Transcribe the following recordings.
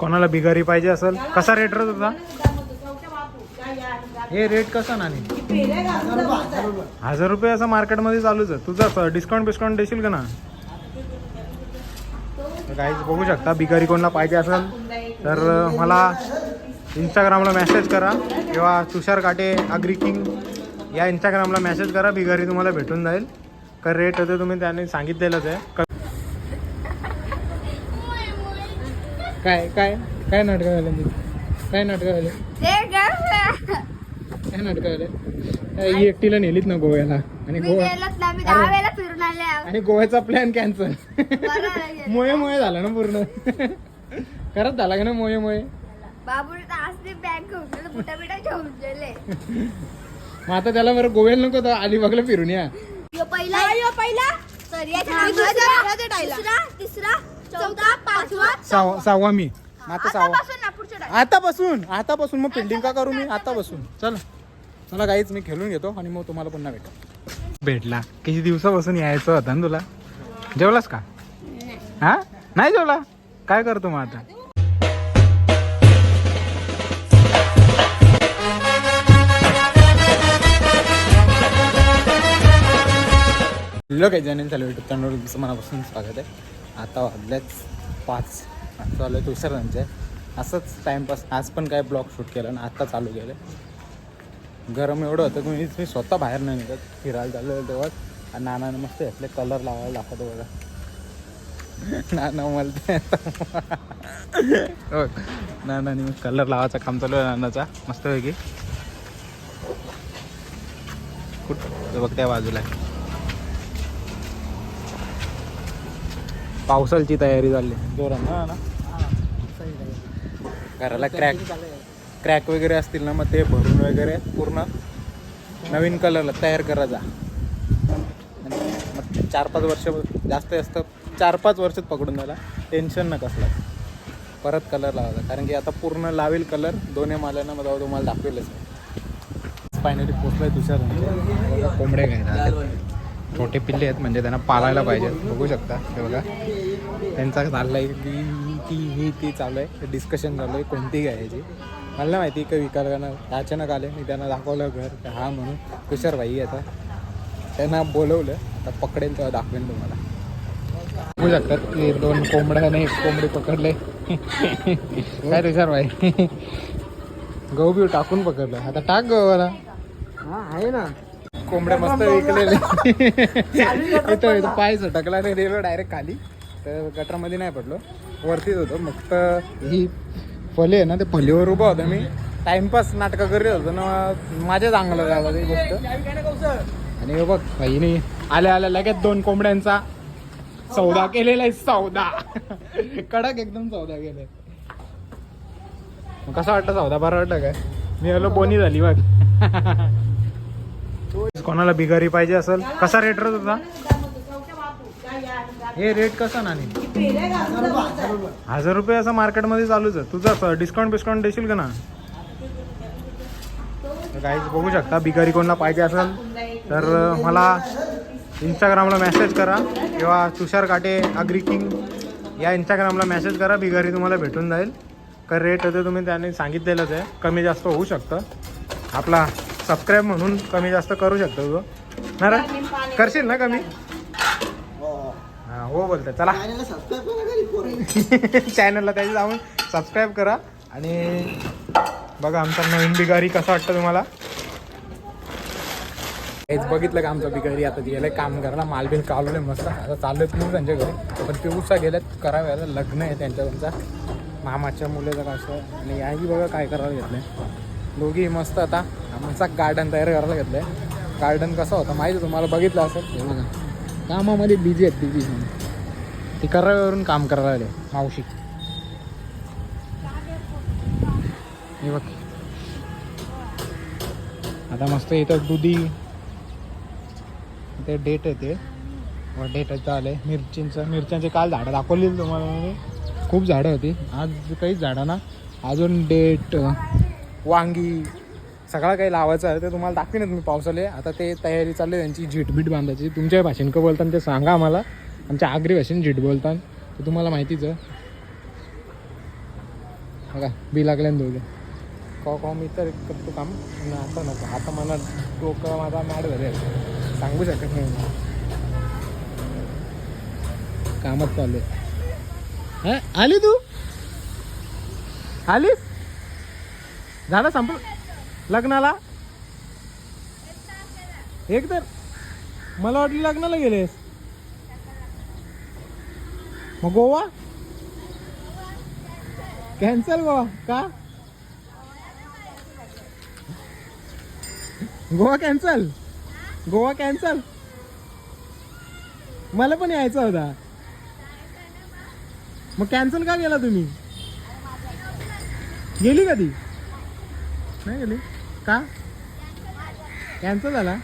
कोणाला बिगारी पाहिजे असेल? कसा रेट रे तुझा? हे रेट कसा नानी हजार रुपये असं मार्केटमध्ये चालूच आहे. तुझा डिस्काउंट बिस्काउंट देशील का ना? काहीच बघू शकता बिगारी कोणाला पाहिजे असेल. तर मला इंस्टाग्रामला मेसेज करा. किंवा तुषार काटे अग्री किंग या इंस्टाग्रामला मेसेज करा. बिगारी तुम्हाला भेटून जाईल. का रेट होते तुम्ही त्याने सांगितलेलंच आहे. काय काय काय नाटक झालं मी काय नाटक झालं? काय नाटक झालं? ही एकटीला नेलीत ना गोव्याला. आणि गोवा. आणि गोव्याचा प्लॅन कॅन्सल. मोये मोये झाला ना पूर्ण. खरंच झाला का ना मोये मोये? मग आता त्याला बरं गोव्याला नको तर अलिबागला फिरून या. यो पहिला. यो पहिला तर याच्या दुसरा दुसरा तिसरा चौथा पाचवा सहावा सहावा मी. आता सहावा आतापासून ना पुढच्या डायरेक्ट. आतापासून आतापासून मग फिल्डिंग का करू मी? आतापासून. चला. चला. काहीच मी खेळून घेतो आणि मग तुम्हाला पुन्हा भेटतो भेटला. किती दिवसापासून यायचं होतं ना तुला? जेवलास का? हा? नाही जेवला? काय करतो मग आता? हॅलो काही जण चालू चॅनलवर तुमचं मनापासून स्वागत आहे. आता वाजल्याच पाच. आता चालू आहे तुषारांचे असंच टाईमपास आज पण काय ब्लॉग शूट केलं ना आत्ता चालू केलं. गरम एवढं होतं की मी मी स्वतः बाहेर नाही निघत. फिरायला चालू तेव्हा आणि नानाने मस्त यातले कलर लावायला दाखवतो बघा. नाना मला हो. नानाने मग कलर लावायचं काम चालू आहे नानाचा. मस्तपैकी कुठं बघ त्या बाजूला. पावसाची तयारी झाली जोरात ना घराला क्रॅक क्रॅक वगैरे असतील ना मग ते भरून वगैरे पूर्ण नवीन कलरला तयार करायचा आणि मग चार पाच वर्ष जास्त जास्त चार पाच वर्षच पकडून झाला टेन्शन न कसला परत कलर लावायचा कारण की आता पूर्ण लावेल कलर दोन्ही माल्यानं मग जाऊ तुम्हाला दाखवेलच फायनली पोचलाय दुसऱ्या कोंबड्या घ्यायला छोटे पिल्ले आहेत म्हणजे त्यांना पाळायला पाहिजे बघू शकता हे बघा. त्यांचा चाललाय की ती ही ती चालू आहे डिस्कशन चालू आहे कोणती घ्यायची. मला नाही माहिती का विकायला अचानक आले मी त्यांना दाखवलं घर हा म्हणून तुषार भाई आता. त्यांना बोलवलं आता पकडेल तेव्हा दाखवेल तुम्हाला. बघू शकतात की दोन कोंबड्याने एक कोंबडी पकडले. काय तुषार भाई? गहू बिऊ टाकून पकडलं. आता टाक गव्हाला आहे ना. कोंबड्या मस्त विकलेले इथं इथं पाय झटकला आणि रेल्वे डायरेक्ट खाली. तर गटरामध्ये नाही पडलो. वरतीच होतो. मग तर ही फले आहे ना ते फलीवर उभा होता मी. टाइमपास नाटकं करीत होतो ना माझ्या चांगलं झालं ही गोष्ट. आणि हे बघ बहिणी आल्या आल्या लगेच दोन कोंबड्यांचा सौदा केलेला आहे सौदा. कडक एकदम सौदा केलाय. मग कसं वाटतं सौदा? बरं वाटतं काय? मी आलो बोनी झाली बघ. कोणाला बिगारी पाहिजे असेल? कसा रेट रे हे रेट कसा नानी हजार रुपये असं मार्केटमध्ये चालूच आहे. तुझा डिस्काउंट बिस्काउंट देशील का ना? काहीच बघू शकता बिगारी कोणाला पाहिजे असेल तर मला इंस्टाग्रामला मेसेज करा किंवा तुषार काटे अग्री किंग या इंस्टाग्रामला मेसेज करा बिगारी तुम्हाला भेटून जाईल. का रेट होते तुम्ही त्याने सांगितलेलंच आहे. कमी जास्त होऊ शकतं. आपला सबस्क्राईब म्हणून कमी जास्त करू शकतो तू. ना रे करशील ना कमी? हा बोलतोय चला. सबस्क्राईब करा घरी पोरं. चॅनलला त्याची जाऊन सबस्क्राईब करा. आणि बघा आमचा नवीन बिगारी कसा वाटतं तुम्हाला? हेच बघितलं का आमचं बिगारी? आता गेलं काम करायला माल बिल कावलं मस्त आता चालू आहे त्यांच्या घरी. पण पिऊसा गेल्यात करावे आता लग्न आहे त्यांच्या त्यांचा मामाच्या मुलीचं कसं आणि याही बघा काय करायला घेतलंय. दोघी मस्त आता. आमचा गार्डन तयार करायला घेतलंय. गार्डन कसं होतं माहिती आहे तुम्हाला? बघितलं असेल. हे बघा. कामामध्ये बिझी आहेत बिझी ती कराव्यावरून काम करायला आले मावशी. हे बघ. आता मस्त इथं दुधी. ते डेट आहे ते. डेट आले मिरचींचं मिरच्यांचे काल झाडं दाखवली तुम्हाला मी. खूप झाडं होती. आज काहीच झाडं ना. अजून डेट वांगी. सगळं काही लावायचं आहे ते तुम्हाला दाखवेनच मी पावसाले. आता ते तयारी चालली आहे त्यांची झिटबीट बांधायची. तुमच्या भाषेन का बोलताना ते सांगा आम्हाला. आमच्या आगरी भाषेने झिट बोलतान. ते तुम्हाला माहितीच आहे. बघा बी लागल्यान दोघे. कॉ कॉ मी तर करतो काम. आता नको आता मला डोकं माझा मॅड झाले. सांगू शकत नाही मला. कामच चालू आहे. आली तू? आलीस? झालं संपलं? लग्नाला? एक तर मला वाटलं लग्नाला गेलेस. मग गोवा? कॅन्सल गोवा का? गोवा कॅन्सल गोवा कॅन्सल मला पण यायचा होता. मग कॅन्सल का गेला तुम्ही? गेली कधी? नाही गेली? का? कॅन्सल झाला?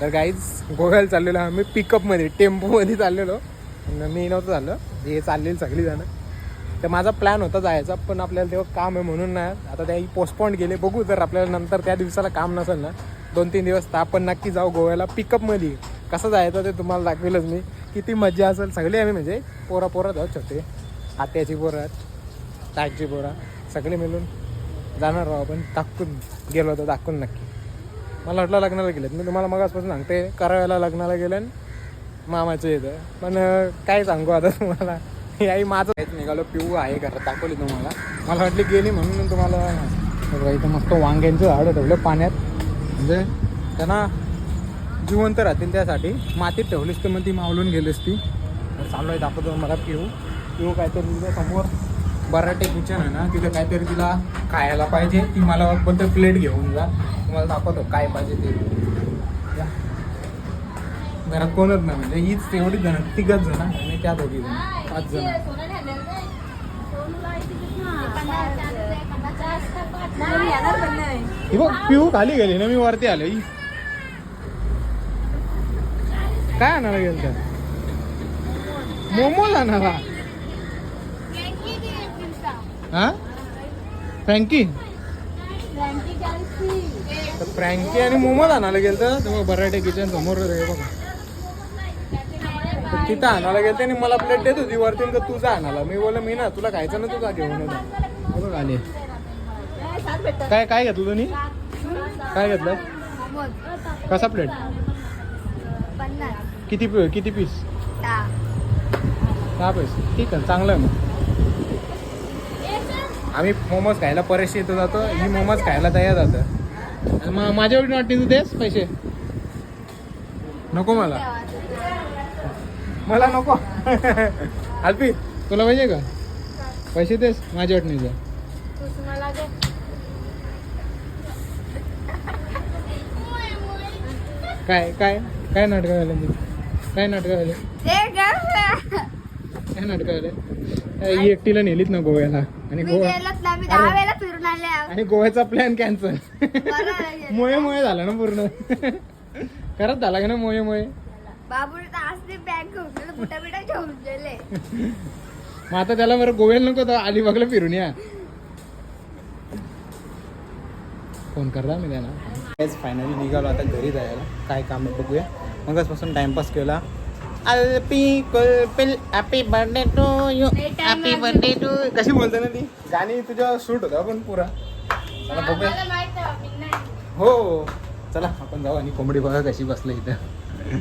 तर गाईज गोव्याला चाललेलो आम्ही पिकअपमध्ये टेम्पोमध्ये चाललेलो. मी नव्हतं झालं हे चाललेली सगळी जण. तर माझा प्लॅन होता जायचा पण आपल्याला तेव्हा काम आहे म्हणून नाही आता त्याही पोस्टपॉन्ड गेले बघू जर आपल्याला नंतर त्या दिवसाला काम नसेल ना दोन तीन दिवस तर आपण नक्की जाऊ गोव्याला पिकअपमध्ये कसं जायचं ते तुम्हाला दाखवेलच मी. किती मजा असेल सगळे आम्ही म्हणजे पोरा पोरा जाऊ छोटे आत्याची पोरं ताईची पोरा सगळे मिळून. जाणार राहू आपण दाखवून गेलो होतो दाखवून नक्की. मला वाटलं लग्नाला गेलेत. मी तुम्हाला मगासपासून सांगते कराव्याला लग्नाला गेलं मामाचं येतं. पण काय सांगू आता तुम्हाला? हे आई माझं काहीच निघालो पिऊ आहे घरात दाखवली तुम्हाला. मला वाटली गेली म्हणून तुम्हाला इथं मस्त वांग्यांचं झाडं ठेवलं पाण्यात. म्हणजे त्यांना जिवंत राहतील त्यासाठी. मातीत ठेवलीस तर मग ती मावलून गेलीस ती. चालू आहे दाखवतो मला पिऊ. पिऊ काहीतरी समोर. बराटे किचन आहे ना तिथं काहीतरी तिला खायला पाहिजे. ती मला बोलते प्लेट घेऊन जा. तुम्हाला दाखवतो काय पाहिजे ते. घरात कोणच नाही म्हणजे हीच तेवढी जण तिघच जण आणि त्या दोघी जण. पाच जण. ही बघ पिऊ खाली गेली ना मी वरती आलो. ही. काय आणायला गेलं तर मोमोज आणायला. हा? फ्रँकी? तर फ्रँकी आणि मोमोज आणायला गेलं तर तेव्हा बराटे किचन समोर रे बघा. तर तिथं आणायला गेलं आणि मला प्लेट देत होती वरती तर तुझा आणायला. मी बोल मी ना तुला खायचं ना तुझा घेऊन येतो बघ आले. काय काय घेतलं तुम्ही काय घेतलं? कसा प्लेट किती किती पीस दहा. पैसे ठीक आहे चांगलं आहे मग. आम्ही मोमोज खायला परेशी येतो जातो ही मोमोज खायला तयार जातं. मग माझ्या एवढी वाटते तू देस पैसे. नको मला. मला नको. अल्पी तुला पाहिजे का? पैसे देस माझ्या वाटणीचं काय काय काय नाटक झालं काय नाटक झाले? काय नाटक झाले? ही एकटीला नेलीत ना गोव्याला. आणि मी दहा. वेळेला फिरून आले. आणि गोव्याचा प्लॅन कॅन्सल बरं आहे. मोये मोये झाला ना पूर्ण. खरंच झाला का ना मोये मोये बाबूने तर आज ते बॅग घेऊन गेले, बुटा बिटा घेऊन गेले. मग आता त्याला बरं गोव्याला नको तर अलिबागला फिरून या. फोन करता मी त्याला फायनली निघालो आता घरी जायला. काय काम आहे बघूया मगचपासून टाइमपास केला. Happy happy birthday to you happy birthday to कशी बोलते ना ती? गाणी तुझ्या शूट होता पण पुरा. चला बघूया. मला माहीत आहे, मी नाही. हो. चला आपण जाऊ आणि कोंबडी बघा कशी बसली इथं.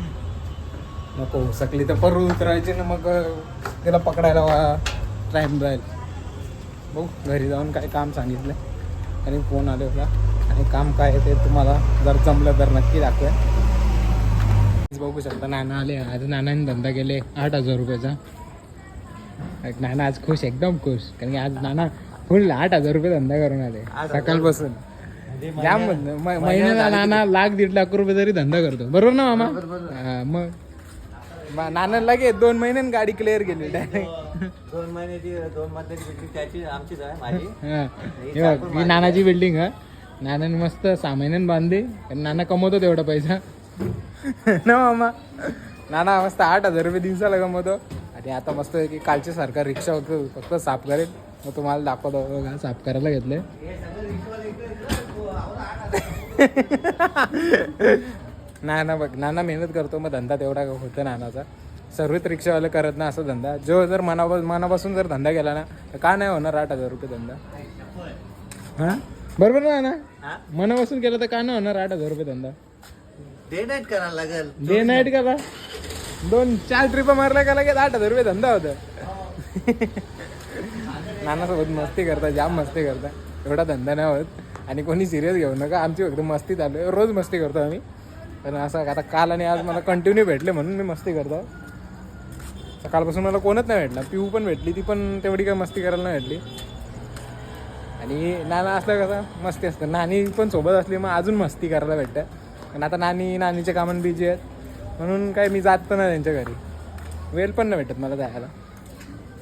नको सकली तर परत उतरायची ना मग तिला पकडायला टाईम जाईल बघू घरी जाऊन काय काम सांगितलं आणि फोन आले होता. आणि काम काय आहे ते तुम्हाला जर जमलं तर नक्की दाखवा. बघू शकता नाना आले. आज नानाने धंदा केले. आठ हजार रुपयाचा. नाना आज खुश एकदम खुश. कारण की आज नाना फुल आठ हजार रुपये धंदा करून आले. सकाळपासून. जाम म्हणलं. म- महिन्याला नाना लाख दीड लाख रुपये तरी धंदा करतो. बरोबर ना मामा? हा, मग. नाना लगे दोन महिन्यात गाडी क्लिअर केली डायरेक्ट दोन महिन्याची दोन महिन्याची बिल्डिंग त्याची आमचीच आहे हे. ही नानाची बिल्डिंग हा. नानाने मस्त सहा महिन्यात बांधली. नाना कमवतो तेवढा पैसा. ना मामा नाना मस्त आठ हजार रुपये दिवसाला कमवतो आणि आता मस्त आहे की कालच्या सारखा रिक्षा फक्त फक्त साफ करेल. मग तुम्हाला दाखवतो बघा साफ करायला घेतले नाना बघ नाना मेहनत करतो मग धंदा तेवढा होतो नानाचा. सर्वच रिक्षावाले करत ना असं धंदा. जो जर मना मनापासून जर धंदा केला ना तर का नाही होणार आठ हजार रुपये धंदा? हां? बरोबर ना ना? मनापासून केलं तर का नाही होणार आठ हजार रुपये धंदा? डे नाईट करायला लागेल. डे नाईट का दोन चार ट्रिप मारल्या का लगेच आठ हजार रुपये धंदा होता. नानासोबत मस्ती करता जाम मस्ती करता. एवढा धंदा नाही होत. आणि कोणी सिरियस घेऊ नका. आमची फक्त मस्ती चालू आहे. रोज मस्ती करतो आम्ही. पण असं आता काल आणि आज मला कंटिन्यू भेटले म्हणून मी मस्ती करतो. सकाळपासून मला कोणच नाही भेटला. पिऊ पण भेटली ती पण तेवढी काय मस्ती करायला नाही भेटली. आणि नाना असलं कसं मस्ती असतं. नानी पण सोबत असली मग अजून मस्ती करायला भेटतं. पण आता नानी नानीच्या कामात बिझी आहेत. म्हणून काय मी जात पण नाही त्यांच्या घरी. वेळ पण नाही भेटत मला जायला.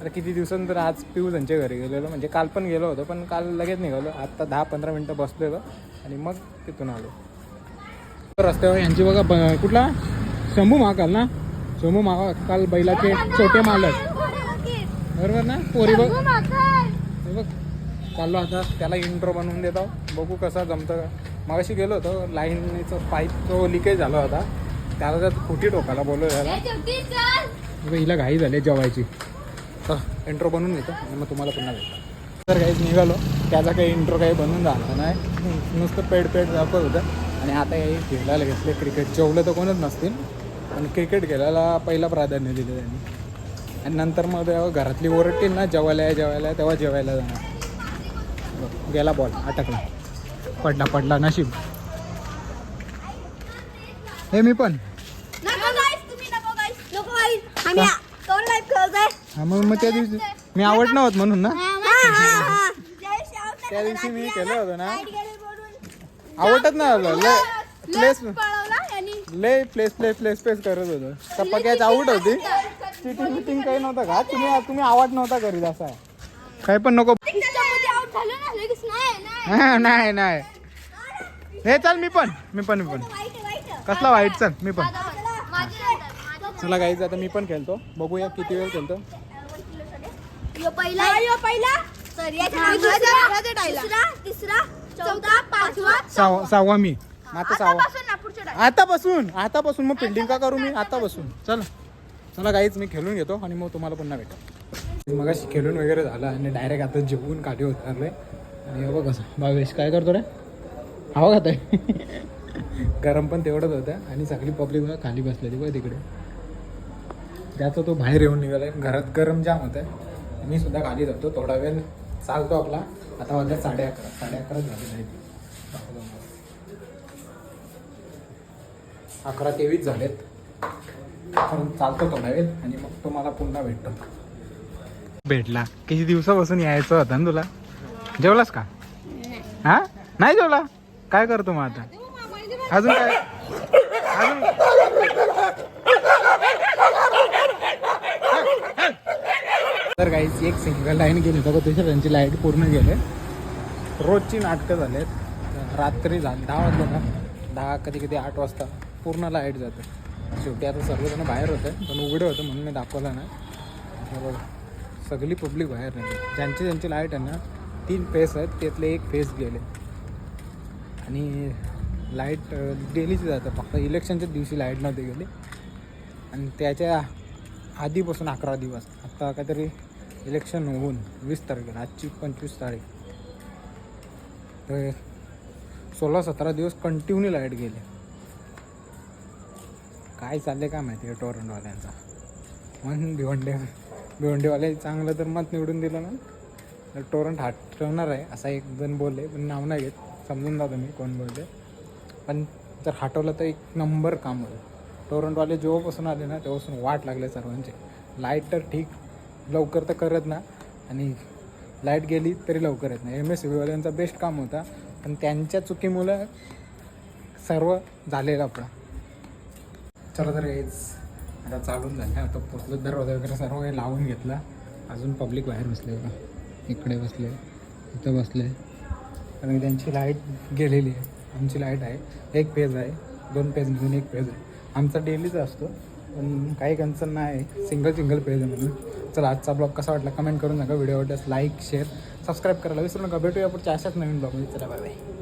आता किती दिवसानंतर आज पिऊ त्यांच्या घरी गेलेलो. म्हणजे काल पण गेलो होतो पण काल लगेच निघालो. आत्ता दहा पंधरा मिनटं बसलेलो आणि मग तिथून आलो. रस्त्यावर यांची बघा ब- कुठला? शंभू महाकाल ना? शंभू महाकाल बैलाचे छोटे मालक. बरोबर ना? पोरी बघ. बघ. चाललो आता त्याला इंट्रो बनवून देतो बघू कसा जमतं. का मगाशी गेलो होतो लाईनीचं पाईप तो लिकेज झाला होता त्याला त्यात खोटी टोकाला बोललो त्याला हिला घाई झाली जेवायची. तर इंट्रो बनवून घेतो आणि मग तुम्हाला पुन्हा भेटतो. तर काहीच निघालो. त्याचा काही इंट्रो काही बनवून झाला नाही. नुसतं पेड पेड दाखवत होतं. आणि आता काही खेळायला घेतले क्रिकेट जेवलं तर कोणच नसतील. पण क्रिकेट खेळायला पहिला प्राधान्य दिलं त्यांनी. आणि नंतर मग तेव्हा घरातली ओरडतील ना जेवायला आहे, जेवायला आहे, तेव्हा जेवायला जाणार. गेला बॉल अटकला. पडला पडला नशीब. हे मी पण. मग मग त्या दिवशी मी आवड नव्हत म्हणून ना? हा, हा, हा. त्या दिवशी मी केलं होतं ना. आवडत लय प्लेस. लय प्लेस प्लेस प्लेस प्लेस करत होतं. कप्पा कॅच आऊट होती. चिटिंग बिटिंग काही नव्हतं का? तुम्ही तुम्ही आवाज नव्हता करीत असा. काही पण नको त्याच्यामध्ये out झालं ना, लगेच नाही, नाही. हा, नाही नाही. हे चल मी पण मी पण मी पण. कसला वाईट चल मी पण. चला गाईज आता मी पण खेळतो. बघूया किती वेळ खेळतो. यो पहिला यो पहिला. तर याच्या मागे दुसरा दुसरा, तिसरा चौथा पाचवा सहावा. सहावा मी. आता सहावा. आतापासून मग फिल्डिंग का करू मी? आतापासून. चला. चला काहीच मी खेळून घेतो आणि मग तुम्हाला पुन्हा भेटतो. मग खेळून वगैरे झालं आणि डायरेक्ट आता जेवून काठी उतरले. आणि हे बघ कसं भावेश काय करतो रे? हवा खात आहे गरम पण तेवढंच होतं आणि सगळी पब्लिक बघा खाली बसलेली बघ तिकडे. त्याचा तो बाहेर येऊन निघालाय. घरात गरम जाम होत आहे मी सुद्धा खाली जातो. थोडा वेळ चालतो आपला. आता वाजल्या साडे अकरा. साडे अकरा झाले नाही अकरा तेवीस झालेत. पण चालतो थोडा वेळ आणि मग तो मला पुन्हा भेटतो. भेटला. किती दिवसापासून यायचं होतं ना तुला? जेवलास का? हा? नाही जेवला? काय करतो मग आता? अजून काय? अजून तर काहीच एक सिंगल लाईन गेली बघा तुझ्या त्यांची लाइट पूर्ण गेले. रोजची नाटकं झालेत. रात्री झाली. दहा वाजले ना दहा कधी कधी आठ वाजता पूर्ण लाइट जाते. शेवटी आता सर्वजण बाहेर होते पण उघडे होतं म्हणून मी दाखवलं नाही. बघा सगळी पब्लिक बाहेर नाही ज्यांची ज्यांची लाइट आहे ना तीन फेस आहेत त्यातले एक फेस गेले. आणि लाइट डेलीच जातं फक्त इलेक्शनच्याच दिवशी लाइट नव्हते गेली. आणि त्याच्या आधीपासून अकरा दिवस आत्ता काहीतरी इलेक्शन होऊन वीस तारखेला आजची पंचवीस तारीख. तर सोळा सतरा दिवस कंटिन्यू लाइट गेले. काय चालले काय माहिती आहे टोरंटवाल्यांचा म्हणून भिवंडे भिवंडेवाले चांगलं तर मत निवडून दिलं ना? तर टोरंट हटवणार आहे असा एक जण बोलले पण नाव नाही घेत. समजून जातो मी कोण बोलले. पण जर हटवलं तर एक नंबर काम होईल. टोरंटवाले जेव्हापासून आले ना तेव्हापासून वाट लागले सर्वांचे. लाइट तर ठीक लवकर तर करत ना. आणि लाइट गेली तरी लवकर येत नाही. एम एस सीवाल्यांचा बेस्ट काम होता. पण त्यांच्या चुकीमुळं सर्व झालेलं आपला. चला तर हेच आता चालून झालं. आता पोचलं दरवाजा वगैरे सर्व काही लावून घेतला. अजून पब्लिक बाहेर बसले बघा. इकडे बसले इथं बसले. कारण त्यांची लाइट गेलेली आहे. आमची लाइट आहे. एक पेज आहे. दोन पेज घेऊन एक पेज आहे. आमचा डेलीचा असतो. पण काही कन्सर्न नाही. सिंगल सिंगल पेज आहे म्हणून. चला आजचा ब्लॉग कसा वाटला? कमेंट करून नका व्हिडिओ आवडल्यास लाईक शेअर सबस्क्राईब करायला विसरू नका. भेटूया पुढच्या अशाच नवीन ब्लॉगमध्ये चला बाय बाय